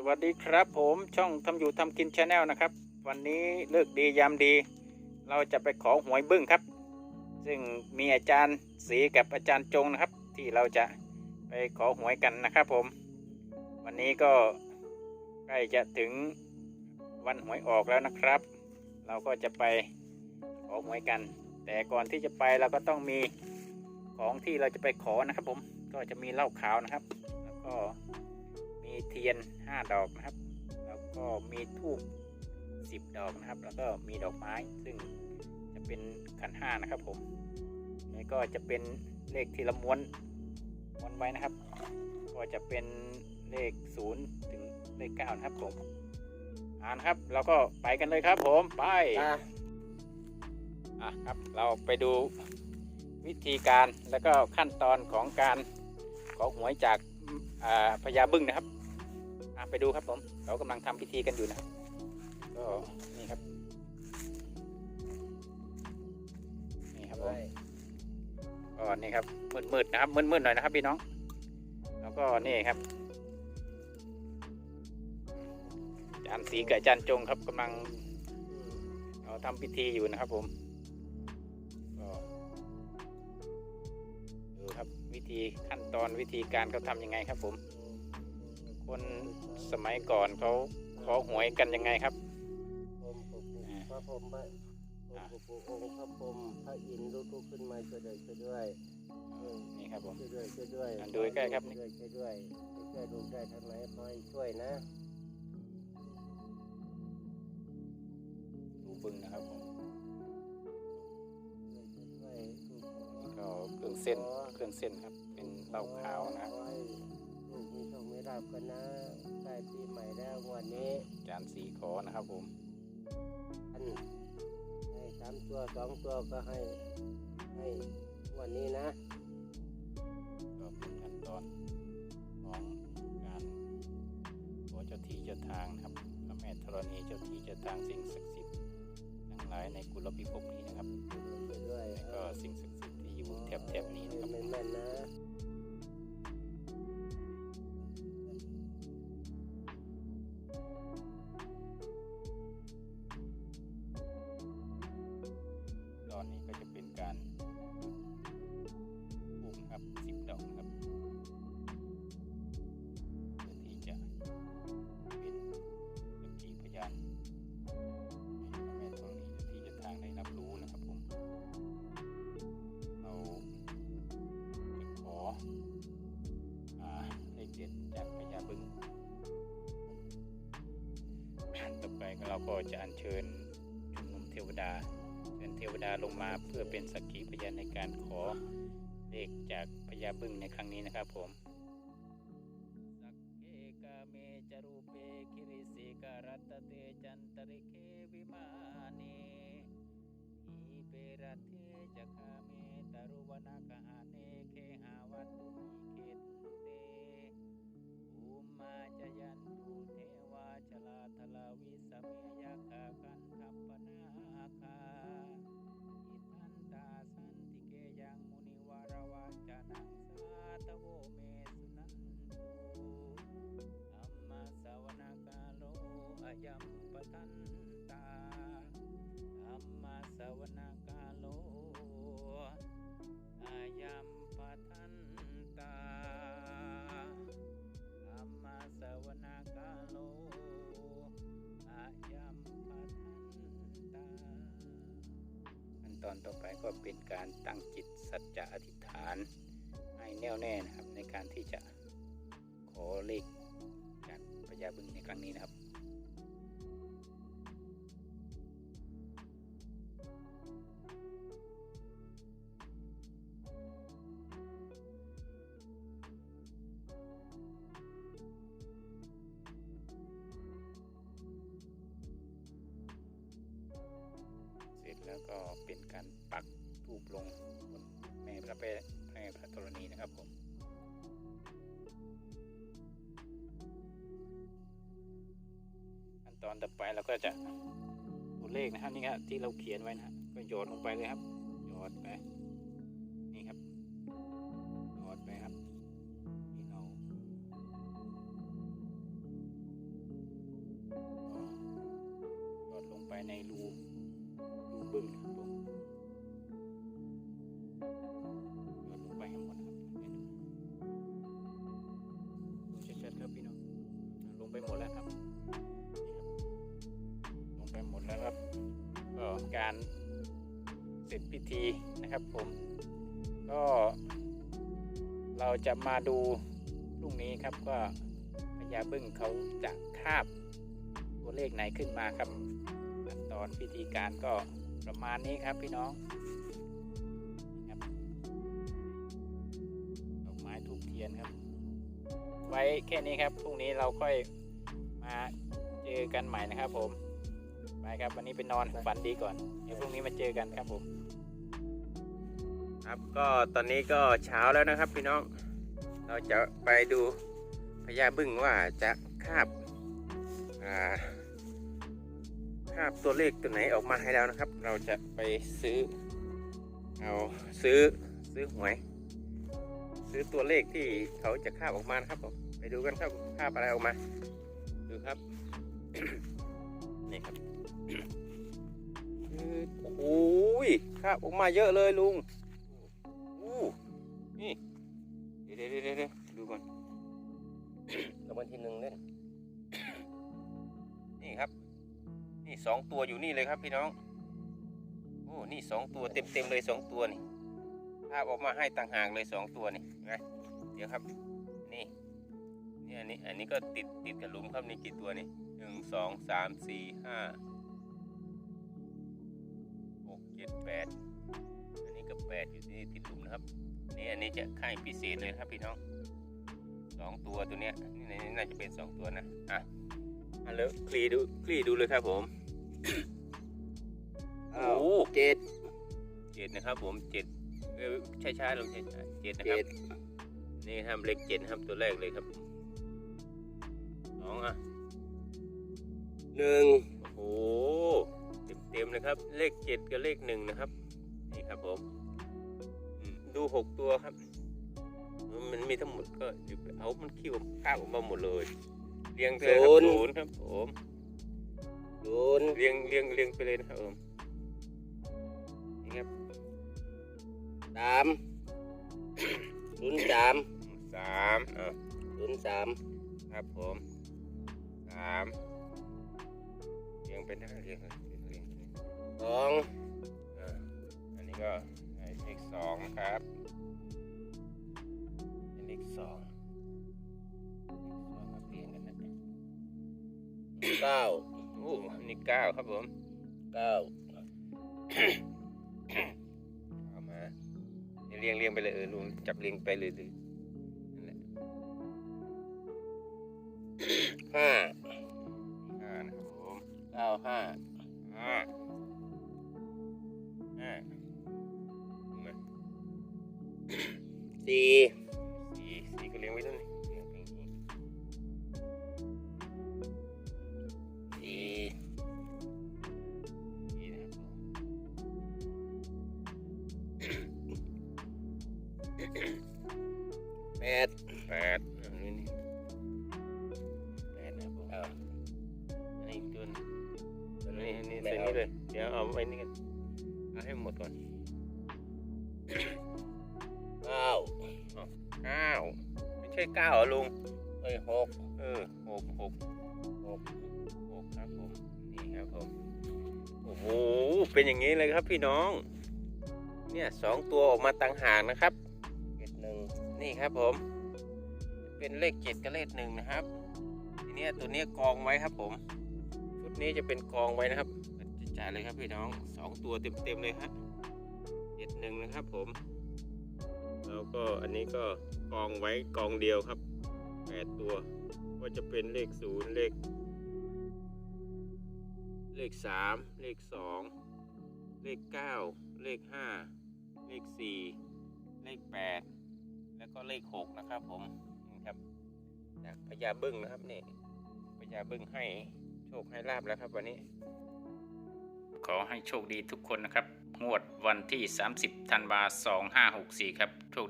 สวัสดีครับผมช่องทำอยู่ทำกินชาแนลนะครับ วันนี้เลิกดียามดี เราจะไปขอหวยบึ้งครับ ซึ่งมีอาจารย์สีกับอาจารย์จงนะครับ ที่เราจะไปขอหวยกันนะครับผม วันนี้ก็ใกล้จะถึงวันหวยออกแล้วนะครับ เราก็จะไปขอหวยกัน แต่ก่อนที่จะไปเราก็ต้องมีของที่เราจะไปขอนะครับผมก็จะมีเหล้าขาวนะครับ แล้วก็ มีเทียน 5 ดอกนะครับ แล้วก็มีทูบ10 ดอกนะครับ แล้วก็มีดอกไม้ ซึ่งจะเป็นขันห้านะครับผมนี่ก็จะเป็นเลขที่ละม้วนม้วนไว้นะครับ ก็จะเป็นเลข 0 ถึงเลข9นะครับผมอ่านะครับเราก็ไปกันเลยครับผมไปอะครับเราไปดูวิธีการแล้วก็ขั้นตอนของการขอหวยจากอ่าพญาบึ้งนะครับอะ ไปดูครับผมเรากำลังทำพิธีกันอยู่นะครับก็นี่ครับนี่ครับผมก็นี่ครับมืดๆนะครับมืดๆหน่อยนะครับพี่น้อง แล้วก็นี่ครับอาจารย์สีกับอาจารย์จงครับกำลังเราทำพิธีอยู่นะครับผมก็ดูครับวิธีขั้นตอนวิธีการเขาทำยังไงครับผม คนสมัยก่อนเขาขอหวยกันยังไงครับผมปู่ปู่พระพรหมพระผมปู่ปู่องค์พระพรหมพระอินทร์ลุกขึ้นมาช่วยด้วยช่วยด้วยนี่ครับผมช่วยด้วยช่วยด้วยอะดูใกล้ๆครับช่วยด้วยช่วยด้วยช่วยลูกได้ทางไหนขอให้ช่วยนะดูบึ้งนะครับผมช่วยช่วยลูกนี่ก็เครื่องเส้นเครื่องเส้นครับเป็นเหล้าขาวนะครับขอให้ลูก มีโชคมีลาภกันนะใกล้ปีใหม่แล้วงวันนี้อาจารย์สีขอนะครับผมอันให้สามตัวสองตัวก็ให้ให้งวันนี้นะก็เป็นขั้นตอนของการขอเจ้าที่เจ้าทางนะครับพระแม่ธรณีเจ้าที่เจ้าทางสิ่งศักดิ์สิทธิ์ทั้งหลายในกุลพิภพนี้นะครับช่วยด้วยแล้วก็สิ่งศักดิ์สิทธิ์ที่อยู่แถบๆนี้นะครับ แม่นๆนะ ก็จะอัญเชิญชุมนุมเทวดาเชิญเทวดาลงมาเพื่อเป็นสักขีพยานในการขอเลขจากพญาบึ้งในครั้งนี้นะครับผมสักเกกเมจรูเปคิริสิกรัตเตจันตริเควิมาเนอีเปรัตเทจคาเมตรุวนาคาเน อนต่อไปก็เป็นการตั้งจิตสัจจะอธิษฐาน ให้แน่วแน่นะครับในการที่จะขอเลขจากพญาบึ้งในครั้งนี้นะครับ ไปให้พระธรณีนะครับผมขั้นตอนต่อไปเราก็จะตัวเลขนะครับนี่ครับที่เราเขียนไว้นะก็โยนลงไปเลยครับโยนไปนี่ครับโยนไปครับโยนลงไปในรูรูบึ้งครั การเสร็จพิธีนะครับผม ก็เราจะมาดูพรุ่งนี้ครับก็พญาบึ้งเขาจะคาบตัวเลขไหนขึ้นมาครับขั้นตอนพิธีการก็ประมาณนี้ครับพี่น้องครับดอกไม้ทูบเทียนครับ ไว้แค่นี้ครับพรุ่งนี้เราค่อยมาเจอกันใหม่นะครับผม ไปครับ วันนี้ไปนอนฝันดีก่อน เดี๋ยวพรุ่งนี้มาเจอกันครับผม ครับก็ตอนนี้ก็เช้าแล้วนะครับพี่น้อง เราจะไปดูพญาบึ้งว่าจะคาบอ่าคาบตัวเลขตัวไหนออกมาให้แล้วนะครับ เราจะไปซื้อ เอาซื้อซื้อหวย ซื้อตัวเลขที่เขาจะคาบออกมานะครับผมไปดูกันครับคาบอะไรออกมา ดูครับ นี่ครับ โอ้โหคาบออกมาเยอะเลยลุงอู้นี่เดี๋ยวเดี๋ยวเดี๋ยวเดี๋ยวดูก่อนรางวัลที่หนึ่งเล่นนี่ครับ นี่สองตัวอยู่นี่เลยครับพี่น้อง โอ้ นี่สองตัวเต็มเต็มเลยสองตัวนี่ภาพออกมาให้ต่างหากเลยสองตัวนี่นไหมเดี๋ยวครับ นี่ นี่อันนี้ อันนี้ก็ติดติดกับลุมครับนี่กี่ตัวนี่หนึ่งสองสามสี่ห้า เจ็ดแปดอันนี้ก็แปดอยู่ที่นี่ติดหลุมนะครับนี่อันนี้จะค่ายพิเศษเลยนะครับพี่น้องสองตัวตัวเนี้ยนี่ในนี้น่าจะเป็นสองตัวนะอะมาเลยคลีดูคลีดูเลยครับผมโอ้โหเจ็ดเจ็ดนะครับ ผมเจ็ดเออช้าๆลงช้าๆเจ็ดนะครับเจ็ดนี่ครับเลขเจ็ดนะครับตัวแรกเลยครับสองอะหนึ่งโอ้โห เต็มๆนะครับ เลขเจ็ดกับเลขหนึ่งนะครับนี่ครับผมอืมดูหกตัวครับ มันมีทั้งหมดก็เดี๋ยวเอามันคิวข้าวออกมาหมดเลย เรียงไปเลยครับศูนย์ครับผมศูนย์เรียงเรียงเรียงไปเลยนะครับผมนี่ครับสามศูนย์สามสามอะศูนย์สามครับผมสามเรียงเป็นเรียงเรียงเรียง สองอะอันนี้ก็เลขสองนะครับเลขสองเลขสองมาเรียงกันนะเก้าโอ้อันนี้เก้าครับผมเก้าเอามาเรียงเรียงไปเลยเออลุงจับเรียงไปเลยเลยนั่นแหละห้าห้านะครับผมเก้าห้าห้าห้า สี่สี่สี่ก็เลี้ยงไว้ด้วยนี่เลี้ยงไปอย่าง เก้าเหรอลุงเอ้ยหกเออหกหกหกหกครับผมนี่ครับผมโอ้โหเป็นอย่างนี้เลยครับพี่น้อง เนี่ยสองตัวออกมาต่างหากนะครับเจ็ดหนึ่งนี่ครับผม เป็นเลขเจ็ดกับเลขหนึ่งนะครับทีนี้ตัวนี้กองไว้ครับผม ชุดนี้จะเป็นกองไว้นะครับจะจ่ายเลยครับพี่น้องสองตัวเต็มๆเลยครับเจ็ดหนึ่งนะครับผม แล้วก็อันนี้ก็กองไว้กองเดียวครับแปดตัว ก็จะเป็นเลขศูนย์เลข เลขสามเลขสองเลขเก้าเลขห้าเลขสี่เลขแปดแล้วก็เลขหกนะครับผมนี่ครับจากพญาบึ้งนะครับนี่พญาบึ้งให้โชคให้ลาบแล้วครับวันนี้ ขอให้โชคดีทุกคนนะครับ งวดวันที่ 30 ธันวา 2564 ครับโชค